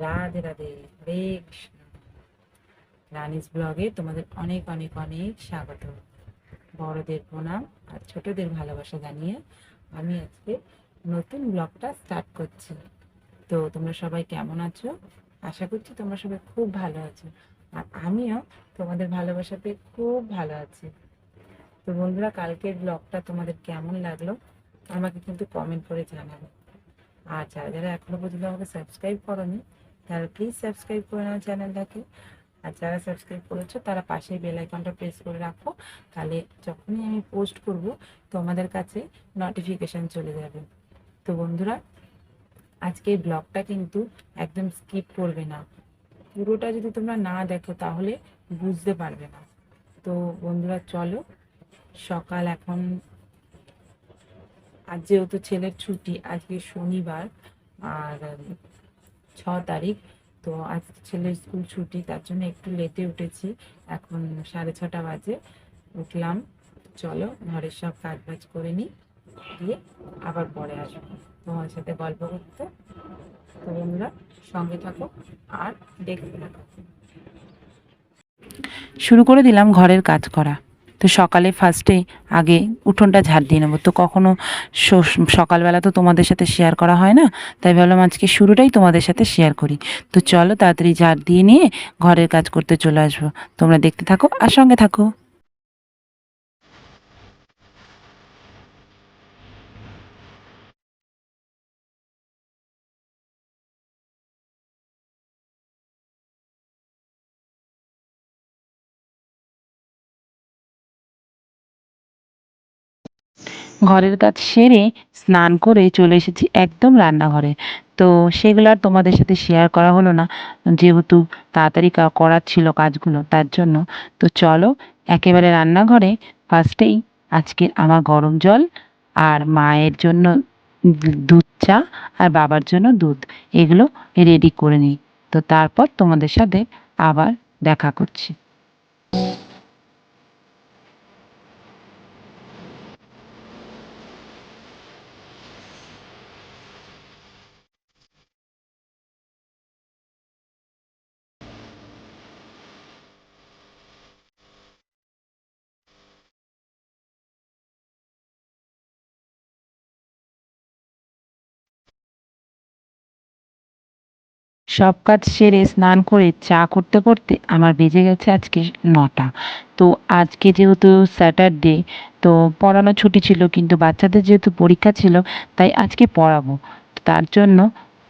রাধে রাধে হরে কৃষ্ণ। রানিস ব্লগে তোমাদের অনেক অনেক অনেক স্বাগত। বড়দের প্রণাম আর ছোটদের ভালোবাসা জানিয়ে আমি আজকে নতুন ব্লগটা স্টার্ট করছি। তো তোমরা সবাই কেমন আছো? আশা করছি তোমরা সবাই খুব ভালো আছো। আর আমিও তোমাদের ভালোবাসা পেয়ে খুব ভালো আছি। তো বন্ধুরা, কালকের ব্লগটা তোমাদের কেমন লাগল আমাকে কিন্তু কমেন্ট করে জানাবে। আর যারা যারা এখনও পর্যন্ত আমাকে সাবস্ক্রাইব করনি তারা প্লিজ সাবস্ক্রাইব করে নাও চ্যানেলটাকে আর যারা সাবস্ক্রাইব করেছ, তারা পাশে বেল আইকনটা প্রেস করে রাখো। তাহলে যখনই আমি পোস্ট করব, তোমাদের কাছে নোটিফিকেশন চলে যাবে। তো বন্ধুরা আজকে ব্লগটা কিন্তু একদম স্কিপ করবে না। পুরোটা যদি তোমরা না দেখো, তাহলে বুঝতে পারবে না। তো বন্ধুরা, চলো, সকাল এখন। আজ যেহেতু ছেলের ছুটি, আজকে শনিবার। আর ছ তারিখ। তো আজ ছেলের স্কুল ছুটি, তার জন্য একটু লেটে উঠেছি। এখন সাড়ে ছটা বাজে। উঠলাম। চলো, ঘরের সব কাজ বাজ করে নিই। দিয়ে আবার পরে আসব। তোমার সাথে গল্প করতে। তো বন্ধুরা, সঙ্গে থাকো আর দেখতে থাকো। শুরু করে দিলাম ঘরের কাজ করা। তো সকালে ফার্স্টে আগে উঠোনটা ঝাড় দিয়ে নেব। তো কখনও সকালবেলা তো তোমাদের সাথে শেয়ার করা হয় না, তাই ভাবলাম আজকে শুরুটাই তোমাদের সাথে শেয়ার করি। তো চলো তাড়াতাড়ি ঝাড় দিয়ে নিয়ে ঘরের কাজ করতে চলে আসব। তোমরা দেখতে থাকো আর সঙ্গে থাকো। ঘরের কাজ সেরে স্নান করে চলে এসেছি একদম রান্নাঘরে। তো সেগুলো আর তোমাদের সাথে শেয়ার করা হলো না। যেহেতু তাড়াতাড়ি করার ছিল কাজগুলো, তার জন্য। তো চলো, একেবারে রান্নাঘরে। ফার্স্টেই আজকে আমার গরম জল আর মায়ের জন্য দুধ চা আর বাবার জন্য দুধ। এগুলো রেডি করে নিই। তো তারপর তোমাদের সাথে আবার দেখা করছি। সব কাজ সেরে স্নান করে চা করতে করতে আমার বেজে গেছে আজকে নটা। তো আজকে যেহেতু স্যাটারডে তো পড়ানো ছুটি ছিল কিন্তু বাচ্চাদের যেহেতু পরীক্ষা ছিল, তাই আজকে পড়াবো। তার জন্য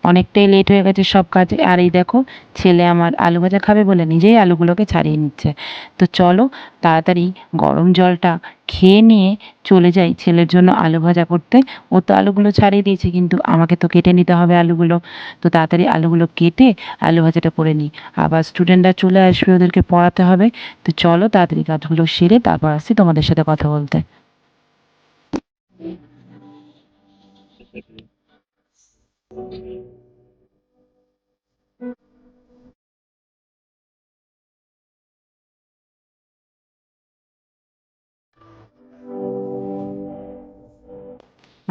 অনেকটাই লেট হয়ে গেছে সব কাজে। আর এই দেখো, ছেলে আমার আলু ভাজা খাবে বলে নিজেই আলুগুলোকে ছাড়িয়ে নিচ্ছে। তো চলো তাড়াতাড়ি গরম জলটা খেয়ে নিয়ে চলে যাই ছেলের জন্য আলু ভাজা করতে। ও তো আলুগুলো ছাড়িয়ে দিয়েছে, কিন্তু আমাকে তো কেটে নিতে হবে আলুগুলো। তো তাড়াতাড়ি আলুগুলো কেটে আলু ভাজাটা করে নিই। আবার স্টুডেন্টরা চলে আসবে, ওদেরকে পড়াতে হবে। তো চলো তাড়াতাড়ি কাজগুলো সেরে তারপর আসছি তোমাদের সাথে কথা বলতে।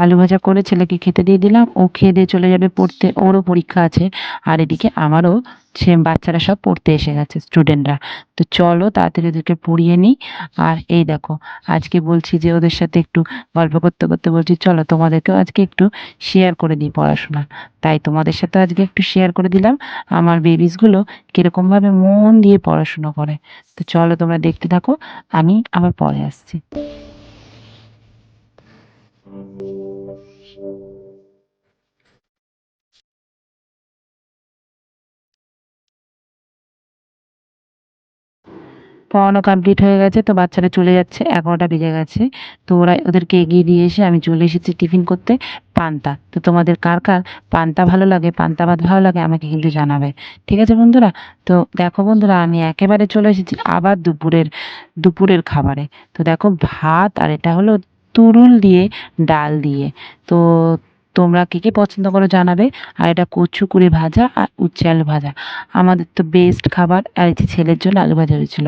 আলু ভাজা করে ছেলেকে খেতে দিয়ে দিলাম। ও খেয়ে দিয়ে চলে যাবে পড়তে। ওরও পরীক্ষা আছে। আর এদিকে আমারও সে বাচ্চারা সব পড়তে এসে গেছে স্টুডেন্টরা তো চলো তাড়াতাড়ি ওদেরকে পড়িয়ে নিই। আর এই দেখো, আজকে বলছি যে ওদের সাথে একটু গল্প করতে করতে বলছি, চলো তোমাদেরকেও আজকে একটু শেয়ার করে দিই পড়াশোনা। তাই তোমাদের সাথে আজকে একটু শেয়ার করে দিলাম। আমার বেবিসগুলো কীরকমভাবে মন দিয়ে পড়াশুনো করে। তো চলো তোমরা দেখতে থাকো, আমি আবার পরে আসছি। পড়ানো কমপ্লিট হয়ে গেছে, তো বাচ্চারা চলে যাচ্ছে, এগারোটা বেজে গেছে। তো ওরা ওদেরকে এগিয়ে দিয়ে এসে আমি চলে এসেছি টিফিন করতে পান্তা। তো তোমাদের কার কার পান্তা ভালো লাগে, পান্তা ভাত ভালো লাগে আমাকে কিন্তু জানাবে। ঠিক আছে বন্ধুরা? তো দেখো বন্ধুরা, আমি একেবারে চলে এসেছি আবার দুপুরের দুপুরের খাবারে। তো দেখো ভাত আর এটা হলো তুরুল দিয়ে ডাল দিয়ে। তো তোমরা কে কে পছন্দ করো জানাবে। আর এটা কচু কুড়ে ভাজা আর উচ্ছে আলু ভাজা। আমাদের তো বেস্ট খাবার আর এই ছেলের জন্য আলু ভাজা হয়েছিল।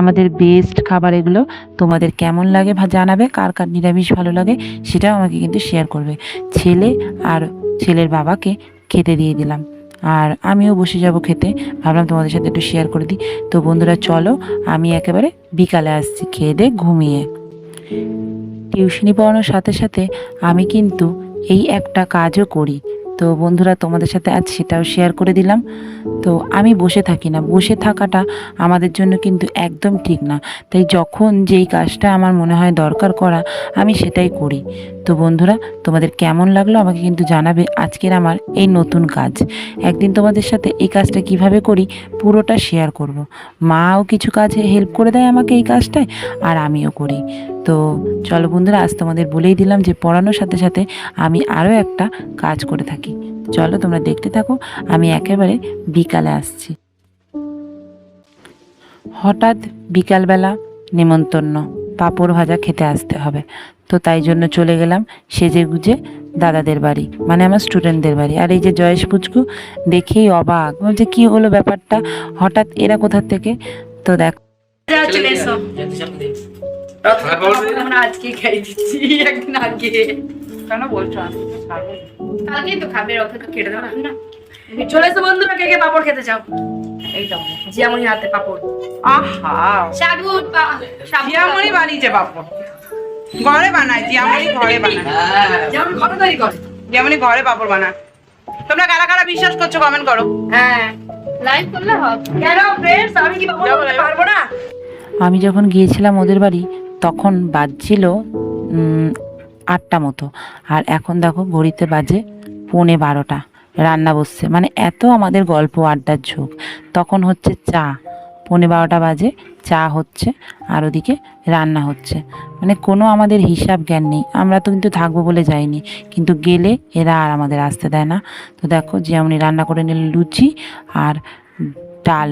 আমাদের বেস্ট খাবার এগুলো তোমাদের কেমন লাগে জানাবে, কার কার নিরামিষ ভালো লাগে সেটাও আমাকে কিন্তু শেয়ার করবে। ছেলে আর ছেলের বাবাকে খেতে দিয়ে দিলাম। আর আমিও বসে যাব খেতে। ভাবলাম তোমাদের সাথে একটু শেয়ার করে দিই। তো বন্ধুরা চলো, আমি একেবারে বিকালে আসছি। খেয়ে দিয়ে ঘুমিয়ে। টিউশনি পড়ানোর সাথে সাথে আমি কিন্তু এই একটা কাজও করি। তো বন্ধুরা, তোমাদের সাথে আজ সেটাও শেয়ার করে দিলাম। তো আমি বসে থাকি না। বসে থাকাটা আমাদের জন্য কিন্তু একদম ঠিক না। তাই যখন যেই কাজটা আমার মনে হয় দরকার করা, আমি সেটাই করি। তো বন্ধুরা, তোমাদের কেমন লাগল আমাকে কিন্তু জানাবে আজকের আমার এই নতুন কাজ। একদিন তোমাদের সাথে এই কাজটা কীভাবে করি পুরোটা শেয়ার করব। মাও কিছু কাজে হেল্প করে দেয় আমাকে এই কাজটায়, আর আমিও করি। তো চলো বন্ধুরা, আজ তোমাদের বলেই দিলাম যে পড়ানোর সাথে সাথে আমি আরও একটা কাজ করে থাকি। চলো তোমরা দেখতে থাকো, আমি একেবারে বিকালে আসছি। হঠাৎ বিকালবেলা নেমন্তন্ন, পাঁপড় ভাজা খেতে আসতে হবে। তো তাই জন্য চলে গেলাম সেজে গুজে দাদাদের বাড়ি মানে আমার স্টুডেন্টদের বাড়ি। আর এই যে জয়েশ পুচকু দেখেই অবাক বলছে কি হলো ব্যাপারটা? হঠাৎ এরা কোথা থেকে? তো দেখ। যা চলে এসো। আমরা আজকে খাই দিচ্ছি একদিন আগে। কেন বলছো? কালকেই তো খাবে রথ কেটে দেবো না। চলে এসো বন্ধুরা কে কে পাপড় খেতে চাও? এই দাও জিয়ামণি হাতে পাপড়। আহা। সাবু জিয়ামণি বানিয়েছে বাপু ঘরে বানায় ঘরে বানায় যেমন ঘরে তৈরি করে। জিয়ামণি ঘরে পাপড় বানায়। তোমরা কারা কারা বিশ্বাস করছ কমেন্ট করো। হ্যাঁ। লাইভ করলে হবে। কেন ফ্রেন্ডস আমি কি পারব না? আমি যখন গিয়েছিলাম ওদের বাড়ি তখন বাজছিল আটটা মতো। আর এখন দেখো ঘড়িতে বাজে পৌনে বারোটা। রান্না বসছে। মানে এত আমাদের গল্প আড্ডার ঝোঁক তখন হচ্ছে চা। পৌনে বারোটা বাজে, চা হচ্ছে আর ওদিকে রান্না হচ্ছে। মানে কোনো আমাদের হিসাব জ্ঞান নেই, আমরা তো কিন্তু থাকব বলে যাইনি। কিন্তু গেলে এরা আর আমাদের আসতে দেয় না। তো দেখো যে আমি রান্না করে নিল লুচি আর ডাল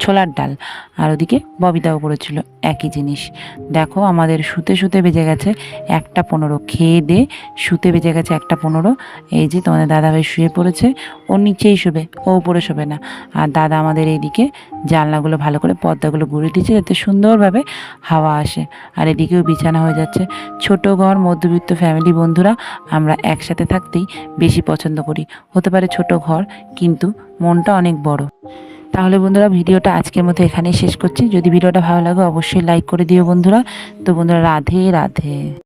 ছোলার ডাল। আর ওদিকে ববিতাও করেছিল একই জিনিস। দেখো আমাদের শুতে শুতে বেজে গেছে একটা পনেরো। খেয়ে দে শুতে বেজে গেছে একটা পনেরো। এই যে তোমাদের দাদাভাই শুয়ে পড়েছে, ও নিচেই শোবে, ও উপরে শোবে না। আর দাদা আমাদের এইদিকে জানলাগুলো ভালো করে পর্দাগুলো ঘুরে দিচ্ছে যাতে সুন্দরভাবে হাওয়া আসে। আর এদিকেও বিছানা হয়ে যাচ্ছে। ছোট ঘর, মধ্যবিত্ত ফ্যামিলি বন্ধুরা, আমরা একসাথে থাকতেই বেশি পছন্দ করি। হতে পারে ছোট ঘর, কিন্তু মনটা অনেক বড়। তাহলে বন্ধুরা, ভিডিওটা আজকের মতো এখানেই শেষ করছি। যদি ভিডিওটা ভালো লাগে, অবশ্যই লাইক করে দিও বন্ধুরা। তো বন্ধুরা, রাধে রাধে।